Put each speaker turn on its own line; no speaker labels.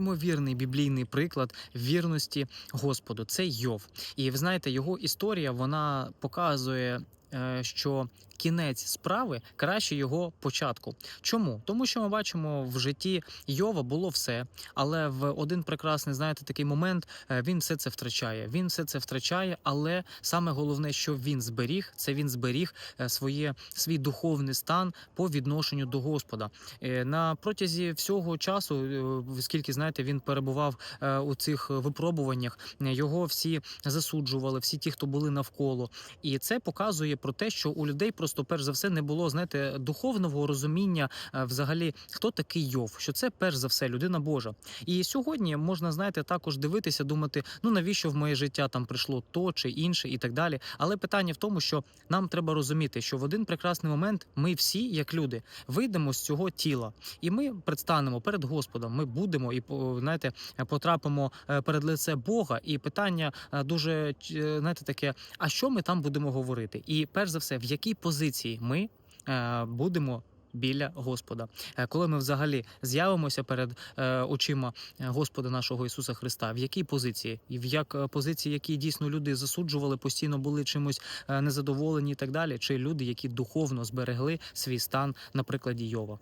Ймовірний біблійний приклад вірності Господу це Йов. І ви знаєте, його історія вона показує, е, що кінець справи краще його початку. Чому? Тому що ми бачимо в житті Йова було все, але в один прекрасний, знаєте, такий момент е, він все це втрачає. Він все це втрачає, але саме головне, що він зберіг, це він зберіг е, своє свій духовний стан по відношенню до Господа. Е, На протязі всього часу, скільки знаєте, він перебував у цих випробуваннях, його всі засуджували, всі ті, хто були навколо. І це показує про те, що у людей просто перш за все не було знаєте духовного розуміння е, взагалі, хто такий Йов, що це перш за все людина Божа. І сьогодні можна знаєте також дивитися, думати, ну навіщо в моє життя там прийшло то чи інше, і так далі. Але питання в тому, що нам треба розуміти, що в один прекрасний момент ми всі, як люди, вийдемо з цього тіла, і ми предстанемо перед Господом. Ми будемо і знаєте, потрапимо е, перед лице Бога. І питання е, дуже знаєте, таке: а що ми там будемо говорити? І перш за все, в якій позиції ми е, будемо. Біля Господа, Е, коли ми взагалі з'явимося перед е, очима Господа нашого Ісуса Христа, в якій позиції, і в як позиції, які дійсно люди засуджували, постійно були чимось незадоволені і так далі, чи люди, які духовно зберегли свій стан на прикладі Йова.